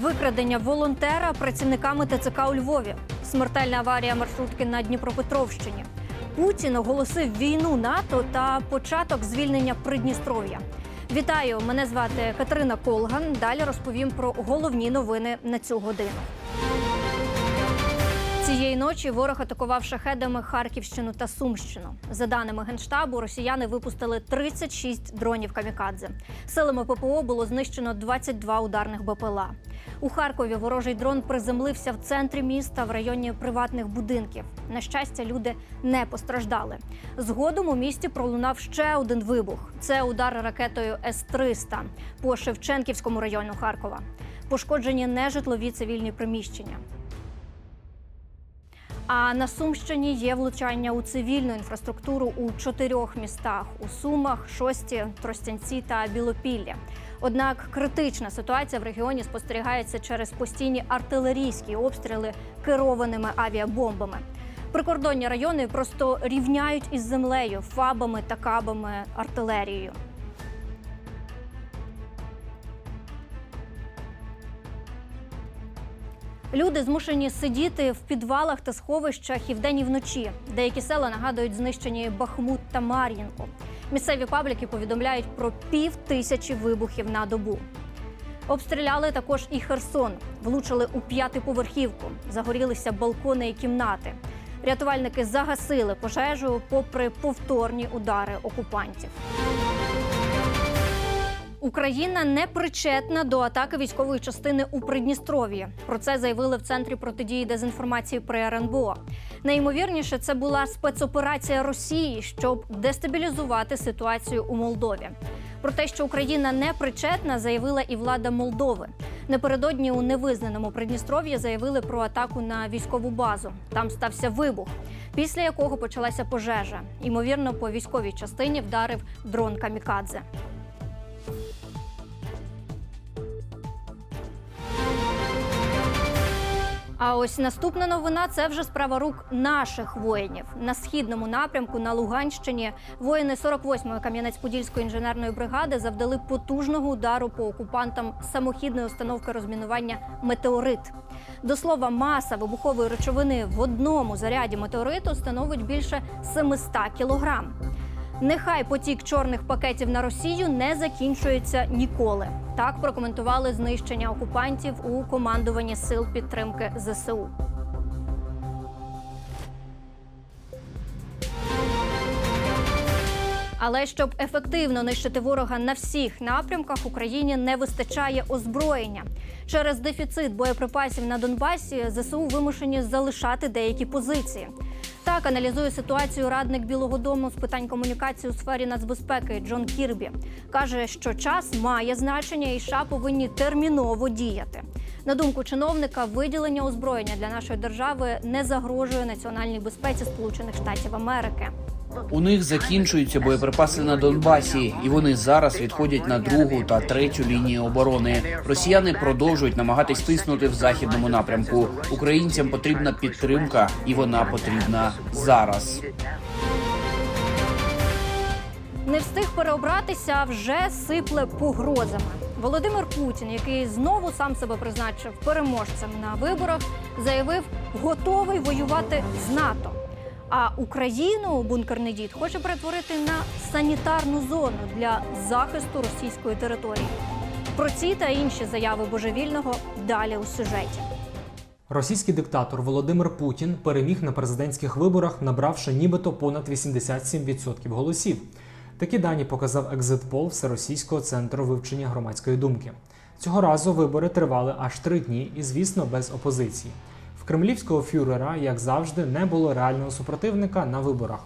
Викрадення волонтера працівниками ТЦК у Львові. Смертельна аварія маршрутки на Дніпропетровщині. Путін оголосив війну НАТО та початок звільнення Придністров'я. Вітаю! Мене звати Катерина Колган. Далі розповім про головні новини на цю годину. Цієї ночі ворог атакував шахедами Харківщину та Сумщину. За даними генштабу, росіяни випустили 36 дронів камікадзе. Силами ППО було знищено 22 ударних БПЛА. У Харкові ворожий дрон приземлився в центрі міста в районі приватних будинків. На щастя, люди не постраждали. Згодом у місті пролунав ще один вибух. Це удар ракетою С-300 по Шевченківському району Харкова. Пошкоджені нежитлові цивільні приміщення. А на Сумщині є влучання у цивільну інфраструктуру у чотирьох містах: у Сумах, Шості, Тростянці та Білопіллі. Однак критична ситуація в регіоні спостерігається через постійні артилерійські обстріли керованими авіабомбами. Прикордонні райони просто рівняють із землею фабами та кабами артилерією. Люди змушені сидіти в підвалах та сховищах і вдень і вночі. Деякі села нагадують знищені Бахмут та Мар'їнку. Місцеві пабліки повідомляють про пів тисячі вибухів на добу. Обстріляли також і Херсон, влучили у п'ятиповерхівку, загорілися балкони і кімнати. Рятувальники загасили пожежу попри повторні удари окупантів. Україна не причетна до атаки військової частини у Придністров'ї. Про це заявили в центрі протидії дезінформації при РНБО. Найімовірніше, це була спецоперація Росії, щоб дестабілізувати ситуацію у Молдові. Про те, що Україна не причетна, заявила і влада Молдови. Напередодні у невизнаному Придністров'ї заявили про атаку на військову базу. Там стався вибух, після якого почалася пожежа. Ймовірно, по військовій частині вдарив дрон Камікадзе. А ось наступна новина це вже справа рук наших воїнів на східному напрямку на Луганщині. Воїни 48-ї Кам'янець-Подільської інженерної бригади завдали потужного удару по окупантам самохідної установки розмінування Метеорит. До слова, маса вибухової речовини в одному заряді метеориту становить більше 700 кілограм. Нехай потік чорних пакетів на Росію не закінчується ніколи. Так прокоментували знищення окупантів у командуванні сил підтримки ЗСУ. Але щоб ефективно нищити ворога на всіх напрямках, Україні не вистачає озброєння. Через дефіцит боєприпасів на Донбасі ЗСУ вимушені залишати деякі позиції. Так аналізує ситуацію радник Білого Дому з питань комунікації у сфері нацбезпеки Джон Кірбі. каже, що час має значення, і США повинні терміново діяти. На думку чиновника, виділення озброєння для нашої держави не загрожує національній безпеці Сполучених Штатів Америки. У них закінчуються боєприпаси на Донбасі, і вони зараз відходять на другу та третю лінії оборони. Росіяни продовжують намагатись тиснути в західному напрямку. Українцям потрібна підтримка, і вона потрібна зараз. Не встиг переобратися, а вже сипле погрозами. Володимир Путін, який знову сам себе призначив переможцем на виборах, заявив, готовий воювати з НАТО. А Україну бункерний дід хоче перетворити на санітарну зону для захисту російської території. Про ці та інші заяви божевільного далі у сюжеті. Російський диктатор Володимир Путін переміг на президентських виборах, набравши нібито понад 87% голосів. Такі дані показав екзитпол Всеросійського центру вивчення громадської думки. Цього разу вибори тривали аж три дні і, звісно, без опозиції. Кремлівського фюрера, як завжди, не було реального супротивника на виборах.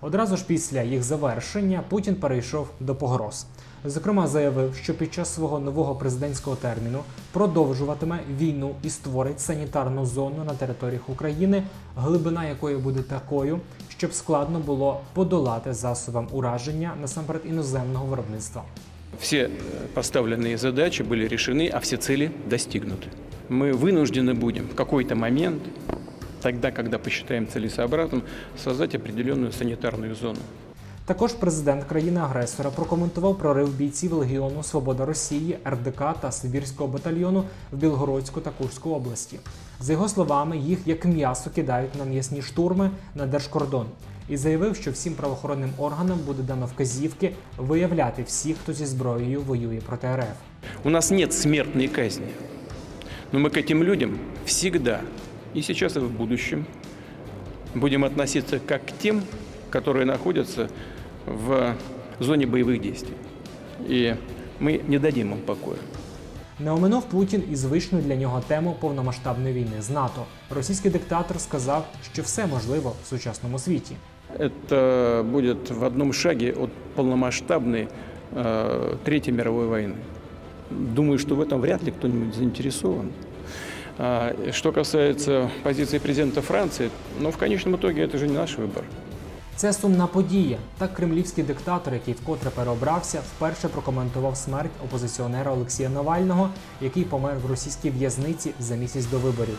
Одразу ж після їх завершення Путін перейшов до погроз. Зокрема, заявив, що під час свого нового президентського терміну продовжуватиме війну і створить санітарну зону на територіях України, глибина якої буде такою, щоб складно було подолати засобам ураження насамперед іноземного виробництва. Все э, поставленные задачи были решены, а все цели достигнуты. Мы вынуждены будем в какой-то момент, тогда, когда посчитаем целесообразным, создать определенную санитарную зону. Також президент країни-агресора прокоментував прорив бійців Легіону Свобода Росії, РДК та Сибірського батальйону в Білгородську та Курську області. За його словами, їх як м'ясо кидають на м'ясні штурми на держкордон. І заявив, що всім правоохоронним органам буде дано вказівки виявляти всіх, хто зі зброєю воює проти РФ. У нас нет смертной казни. Но мы к этим людям всегда, и сейчас, и в будущем, будем относиться как к тем, которые находятся в зоне боевых действий. И мы не дадим им покоя. Не оминув Путін і звичну для нього тему повномасштабної війни з НАТО. Російський диктатор сказав, що все можливо в сучасному світі. Это будет в одном шаге от полномасштабной э, Третьей мировой войны. Думаю, что в этом вряд ли кто-нибудь заинтересован. А, Что касается позиции президента Франции, ну, в конечном итоге это же не наш выбор. Це сумна подія. Так кремлівський диктатор, який вкотре переобрався, вперше прокоментував смерть опозиціонера Олексія Навального, який помер в російській в'язниці за місяць до виборів.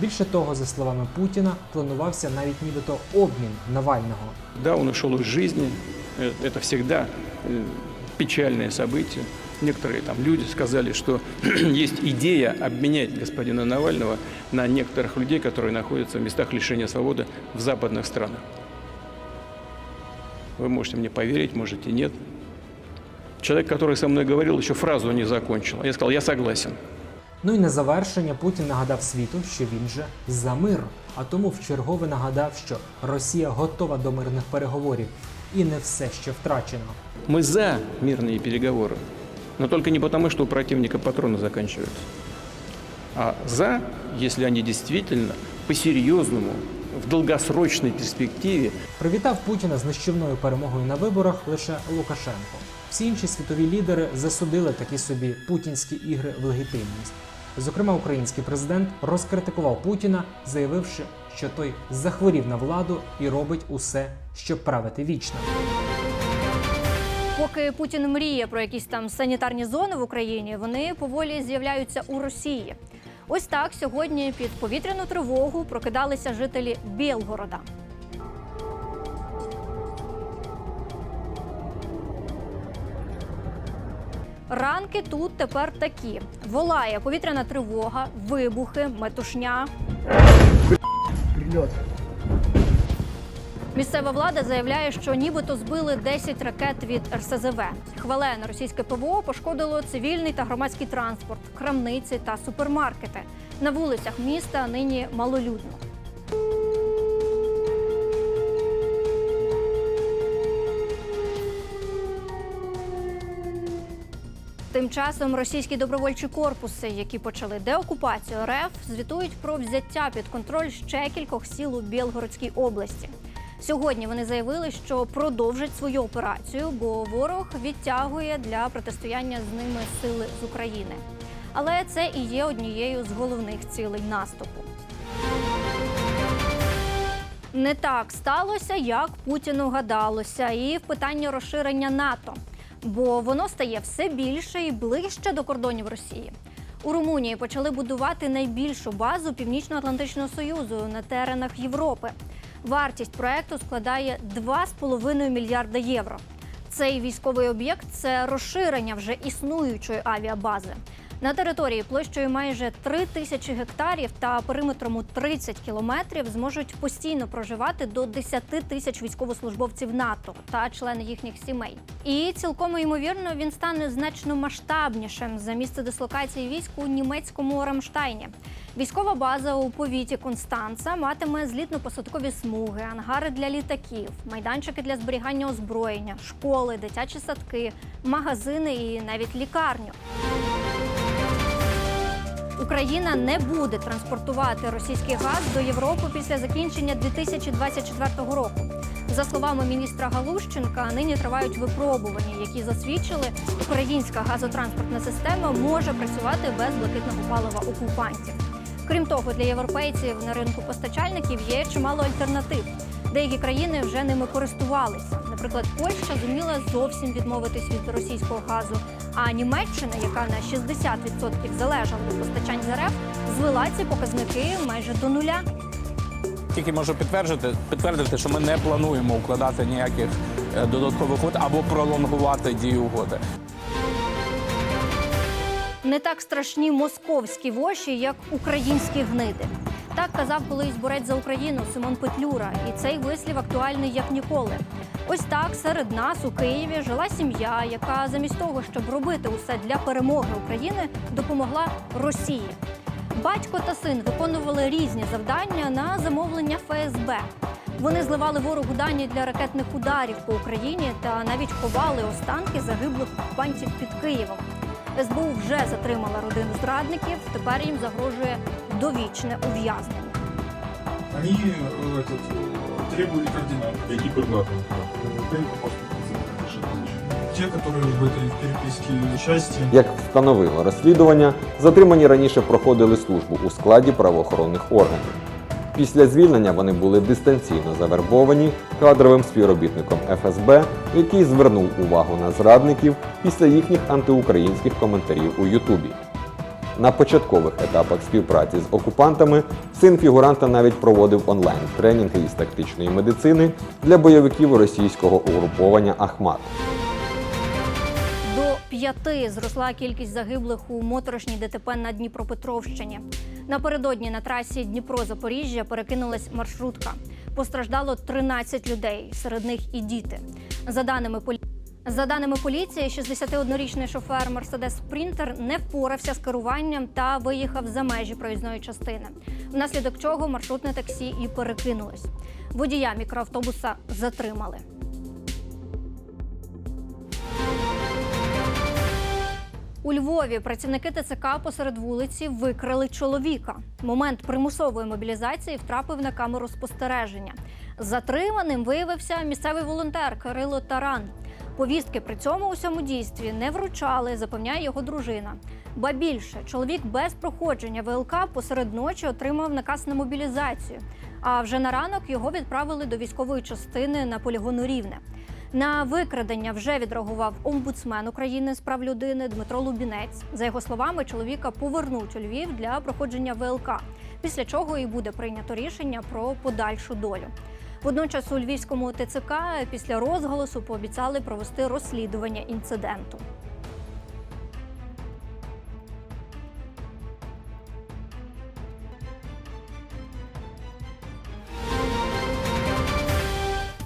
Більше того, за словами Путіна, планувався навіть нібито обмін Навального. Да, он ушел из жизни. Э, Это всегда э, печальное событие. Некоторые там люди сказали, что есть идея обменять господина Навального на некоторых людей, которые находятся в местах лишения свободы в западных странах. Вы можете мне поверить, можете нет. Человек, который со мной говорил, еще фразу не закончил. Я сказал, я согласен. Ну і на завершення Путін нагадав світу, що він же за мир. А тому вчергове нагадав, що Росія готова до мирних переговорів, і не все ще втрачено. Мы за мирные переговоры, но только не потому, что у противника патроны заканчиваются, а за, если они действительно по-серьезному, в долгосрочной перспективе Привітав Путіна з нищівною перемогою на виборах лише Лукашенко. Всі інші світові лідери засудили такі собі путінські ігри в легітимність. Зокрема, український президент розкритикував Путіна, заявивши, що той захворів на владу і робить усе, щоб правити вічно. Поки Путін мріє про якісь там санітарні зони в Україні, вони поволі з'являються у Росії. Ось так сьогодні під повітряну тривогу прокидалися жителі Білгорода. Ранки тут тепер такі: волає повітряна тривога, вибухи, метушня. Місцева влада заявляє, що нібито збили 10 ракет від РСЗВ. Хвалене російське ПВО пошкодило цивільний та громадський транспорт, крамниці та супермаркети. На вулицях міста нині малолюдно. Тим часом російські добровольчі корпуси, які почали деокупацію РФ, звітують про взяття під контроль ще кількох сіл у Білгородській області. Сьогодні вони заявили, що продовжать свою операцію, бо ворог відтягує для протистояння з ними сили з України. Але це і є однією з головних цілей наступу. Не так сталося, як Путіну гадалося, і в питанні розширення НАТО, бо воно стає все більше і ближче до кордонів Росії. У Румунії почали будувати найбільшу базу Північно-Атлантичного Союзу на теренах Європи. Вартість проекту складає 2,5 мільярда євро. Цей військовий об'єкт це розширення вже існуючої авіабази. На території площею майже 3 тисячі гектарів та периметром у 30 кілометрів зможуть постійно проживати до 10 тисяч військовослужбовців НАТО та члени їхніх сімей. І цілком ймовірно він стане значно масштабнішим за місце дислокації військ у німецькому Рамштайні. Військова база у повіті Констанца матиме злітно-посадкові смуги, ангари для літаків, майданчики для зберігання озброєння, школи, дитячі садки, магазини і навіть лікарню. Україна не буде транспортувати російський газ до Європи після закінчення 2024 року. За словами міністра Галущенка, нині тривають випробування, які засвідчили, українська газотранспортна система може працювати без блакитного палива окупантів. Крім того, для європейців на ринку постачальників є чимало альтернатив. Деякі країни вже ними користувалися. Наприклад, Польща зуміла зовсім відмовитись від російського газу. А Німеччина, яка на 60% залежала від постачань з РФ, звела ці показники майже до нуля. Тільки можу підтвердити, підтвердити, що ми не плануємо укладати ніяких е, додаткових угод або пролонгувати дію угоди. Не так страшні московські воші, як українські гниди. Так казав колись борець за Україну Симон Петлюра, і цей вислів актуальний як ніколи. Ось так серед нас у Києві жила сім'я, яка замість того, щоб робити усе для перемоги України, допомогла Росії. Батько та син виконували різні завдання на замовлення ФСБ. Вони зливали ворогу дані для ракетних ударів по Україні та навіть ховали останки загиблих окупантів під Києвом. СБУ вже затримала родину зрадників. Тепер їм загрожує довічне ув'язнення. Они э, этот, э, требовали координаты. Які координати? Те, которые в этой переписке части. Як встановило розслідування, затримані раніше проходили службу у складі правоохоронних органів. Після звільнення вони були дистанційно завербовані кадровим співробітником ФСБ, який звернув увагу на зрадників після їхніх антиукраїнських коментарів у Ютубі. На початкових етапах співпраці з окупантами син фігуранта навіть проводив онлайн тренінги із тактичної медицини для бойовиків російського угруповання Ахмат. П'яти зросла кількість загиблих у моторошній ДТП на Дніпропетровщині. Напередодні на трасі Дніпро-Запоріжжя перекинулась маршрутка. Постраждало 13 людей, серед них і діти. За даними полі... За даними поліції, 61-річний шофер Мерседес Спрінтер не впорався з керуванням та виїхав за межі проїзної частини, внаслідок чого маршрутне таксі і перекинулось. Водія мікроавтобуса затримали. У Львові працівники ТЦК посеред вулиці викрили чоловіка. Момент примусової мобілізації втрапив на камеру спостереження. Затриманим виявився місцевий волонтер Кирило Таран. Повістки при цьому усьому дійстві не вручали, запевняє його дружина. Ба більше чоловік без проходження ВЛК посеред ночі отримав наказ на мобілізацію. А вже на ранок його відправили до військової частини на полігону Рівне. На викрадення вже відреагував омбудсмен України з прав людини Дмитро Лубінець. За його словами, чоловіка повернуть у Львів для проходження ВЛК, після чого і буде прийнято рішення про подальшу долю. Водночас у львівському ТЦК після розголосу пообіцяли провести розслідування інциденту.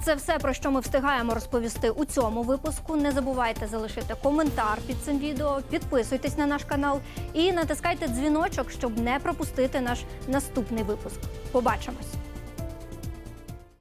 Це все про що ми встигаємо розповісти у цьому випуску. Не забувайте залишити коментар під цим відео, підписуйтесь на наш канал і натискайте дзвіночок, щоб не пропустити наш наступний випуск. Побачимось!